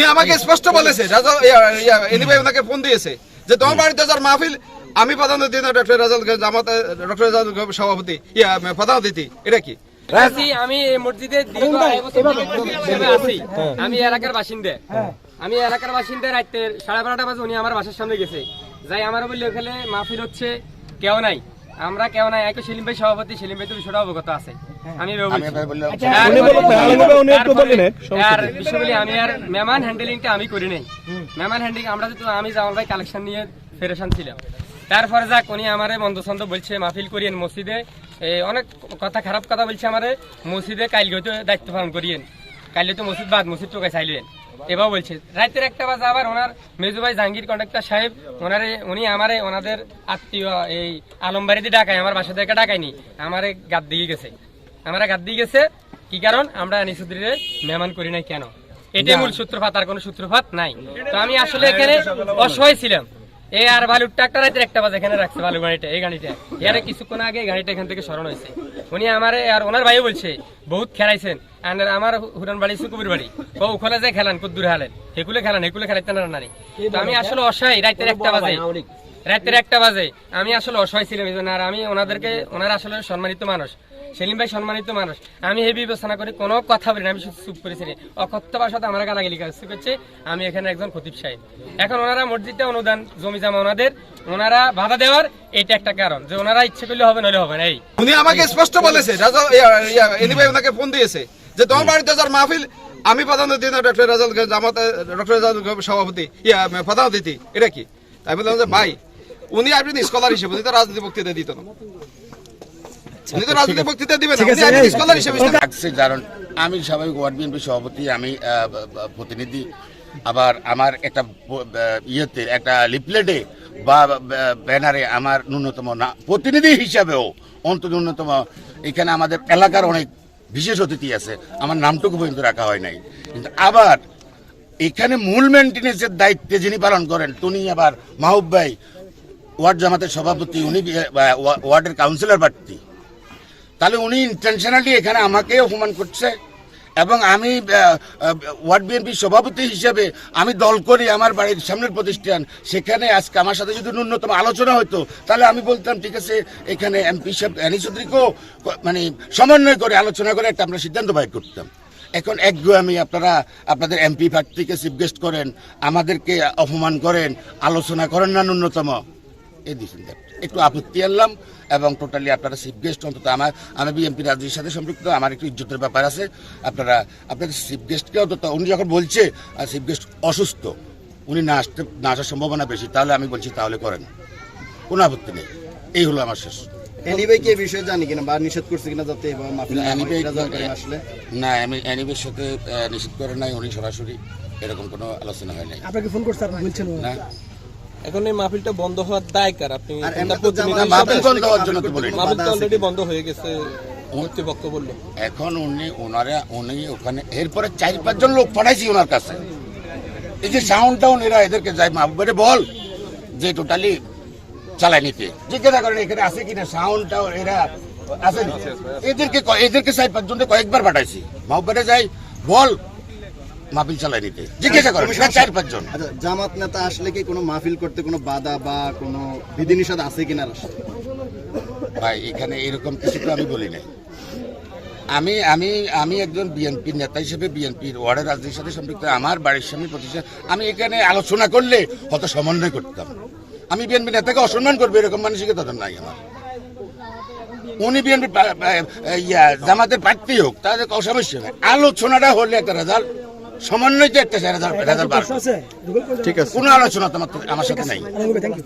উনি আমাকে স্পষ্ট বলেছে রাজা এনি ভাই ওনাকে ফোন দিয়েছে যে তোমার বাড়িতে যার মাহফিল আমি প্রধান অতিথি না ডক্টর রাজাল জামাত ডক্টর রাজাল সভাপতি ইয়া প্রধান অতিথি এটা কি? আমি এই মসজিদে আছি। আমি এলাকার বাসিন্দা। আমি এলাকার বাসিন্দা রাত্রে সাড়ে বারোটা বাজে উনি আমার বাসার সামনে গেছে। যাই আমার বললে ওখানে মাহফিল হচ্ছে কেউ নাই। আমরা কেউ নাই একই সেলিম ভাই সভাপতি সেলিম ভাই তো বিষয়টা অবগত আছে। আমি এভাবে বলছি। আর- একটু আর বিষয় আমি আর মেমান হ্যান্ডেলিংটা আমি করি নাই। মেমান হ্যান্ডেলিং আমরা তো আমি জামাল ভাই কালেকশন নিয়ে ফেরেশান ছিলাম। তারপরে যাক উনি আমারে মন্দসন্দ বলছে মাহফিল করিয়েন মসজিদে। অনেক কথা খারাপ কথা বলছে আমারে। মসজিদে কালকে হয়তো দায়িত্ব পালন করিয়েন। কালকে তো মসজিদ বাদ মসজিদ টোকায় চাইলেন। এবার বলছে রাতের একটা বাজে আবার ওনার মেজু ভাই জাহাঙ্গীর কন্ডাক্টর সাহেব ওনারে উনি আমারে ওনাদের আত্মীয় এই আলমবাড়িতে ডাকায় আমার বাসা থেকে ডাকায়নি আমারে গাদ দিয়ে গেছে। আমার গাদ দিয়ে গেছে কি কারণ? আমরা নিশুদ্রিরে মেহমান করি নাই কেন? এটাই মূল সূত্রপাত আর কোনো সূত্রপাত নাই। তো আমি আসলে এখানে অসহায় ছিলাম। আর ট্রাক্টর রাতের একটা বাজে এখানে রাখছে বালু গাড়িটা এই গাড়িটা। এর কিছুক্ষণ আগে গাড়িটা এখান থেকে সরানো হয়েছে। উনি আমার আর ওনার ভাইও বলছে বহুত খেলাইছেন। আর আমার হুরান বাড়ি সুকুবির বাড়ি ও ওখানে যায় খেলান কুদ্দুর হালেন। হেকুলে খেলান হেকুলে খেলাইতেন না নারী তো আমি আসলে অসহায় রাতের একটা বাজে। রাতের একটা বাজে। আমি আসলে অসহায় ছিলাম এই জন্য আর আমি ওনাদেরকে ওনারা আসলে সম্মানিত মানুষ। সেলিম ভাই সম্মানিত মানুষ, আমি এই বিবেচনা করে কোনো কথা বলি না, আমি শুধু চুপ করেছি। অকথ্য ভাষাতে আমার গালাগালি কাছে করছে আমি এখানে একজন খতিব সাহেব। এখন ওনারা মসজিদটা অনুদান, জমি জামা ওনাদের, ওনারা বাধা দেওয়ার, এটা একটা কারণ যে ওনারা ইচ্ছে করলে হবে, নইলে হবে না, এই। উনি আমাকে স্পষ্ট বলেছে, রাজা এনি ভাই ওনাকে ফোন দিয়েছে যে তোমার বাড়িতে যার মাহফিল, আমি প্রধান অতিথি, না, ডক্টর রাজাল জামাত ডক্টর রাজাল সভাপতি, ইয়া, প্রধান অতিথি, এটা কি? তাই বললাম যে, ভাই, উনি আপনি স্কলার হিসেবে উনি তো রাজনীতি বক্তৃতা দিত না। কারণ আমি স্বাভাবিক ওয়ার্ড বিএনপি সভাপতি আমি প্রতিনিধি। আবার আমার একটা ইয়েতে একটা লিফলেটে বা ব্যানারে আমার ন্যূনতম না প্রতিনিধি হিসাবেও অন্ত ন্যূনতম এখানে আমাদের এলাকার অনেক বিশেষ অতিথি আছে। আমার নামটুকু পর্যন্ত রাখা হয় নাই। কিন্তু আবার এখানে মূল মেনটেন্যান্সের দায়িত্বে যিনি পালন করেন তিনি আবার মাহবুব ভাই ওয়ার্ড জামাতের সভাপতি উনি ওয়ার্ডের কাউন্সিলর প্রার্থী তাহলে উনি ইন্টেনশনালি এখানে আমাকে অপমান করছে। এবং আমি ওয়ার্ড বিএনপির সভাপতি হিসেবে আমি দল করি আমার বাড়ির সামনের প্রতিষ্ঠান। সেখানে আজকে আমার সাথে যদি ন্যূনতম আলোচনা হতো তাহলে আমি বলতাম, ঠিক আছে, এখানে এমপি সাহেব অ্যানিসুদ্রিকেও মানে সমন্বয় করে আলোচনা করে একটা আমরা সিদ্ধান্ত বাইর করতাম। এখন একগু আমি আপনারা, আপনাদের এমপি প্রার্থীকে চিফ গেস্ট করেন, আমাদেরকে অপমান করেন, আলোচনা করেন না ন্যূনতম। এই দিয়েছেন একটু আপত্তি আনলাম এবং টোটালি আপনারা চিফ গেস্ট অন্তত আমার আমি বিএনপি রাজনীতির সাথে সম্পৃক্ত আমার একটু ইজ্জতের ব্যাপার আছে। আপনারা আপনাদের চিফ গেস্টকে অন্তত উনি যখন বলছে আর চিফ গেস্ট অসুস্থ উনি না আসতে না আসার সম্ভাবনা বেশি তাহলে আমি বলছি তাহলে করেন। কোনো আপত্তি নেই। এই হলো আমার শেষ। এনিভাই কি এই বিষয়ে জানি কিনা বা নিষেধ না আমি অ্যানিবের সাথে করে নাই উনি সরাসরি এরকম কোনো আলোচনা হয় নাই। আপনাকে ফোন করছে আপনি বলছেন না। এখন এই মাহফিলটা বন্ধ হওয়ার দায় কার? আপনি মাহফিল বন্ধ হওয়ার জন্য তো অলরেডি বন্ধ হয়ে গেছে কর্তৃপক্ষ বলল। এখন উনি ওনারা উনি ওখানে এরপরে চার পাঁচজন লোক পাঠাইছি ওনার কাছে। এই যে সাউন্ড টাউন এরা এদেরকে যাই মাহবুবে বল যে টোটালি চালাই নিতে। জিজ্ঞাসা করেন এখানে আছে কিনা? সাউন্ড টাউন এরা আছে নি? এদেরকে এদেরকে চার পাঁচজনকে কয়েকবার পাঠাইছি। মাহবুবে যাই বল মাহফিল চালাই নিতে জিজ্ঞাসা করেন চার পাঁচজন আচ্ছা জামাত নেতা আসলে কি কোনো মাহফিল করতে কোনো বাধা বা কোনো বিধিনিষেধ আছে কিনা? ভাই এখানে এরকম কিছু তো আমি বলি নাই। আমি আমি আমি একজন বিএনপির নেতা হিসেবে বিএনপির ওয়ার্ডের রাজনীতির সাথে সম্পৃক্ত আমার বাড়ির সামনে প্রতিষ্ঠা আমি এখানে আলোচনা করলে হয়তো সমন্বয় করতাম। আমি বিএনপি নেতাকে অসম্মান করব এরকম মানসিকতা তো নাই আমার। উনি বিএনপি ইয়া জামাতের প্রার্থী হোক তাদের সমস্যা আলোচনাটা হলে একটা রেজাল্ট সমন্বয়তে একটা রেজাল্ট রেজাল্ট বার আছে। কোনো আলোচনা তোমার আমার সাথে নাই। Thank you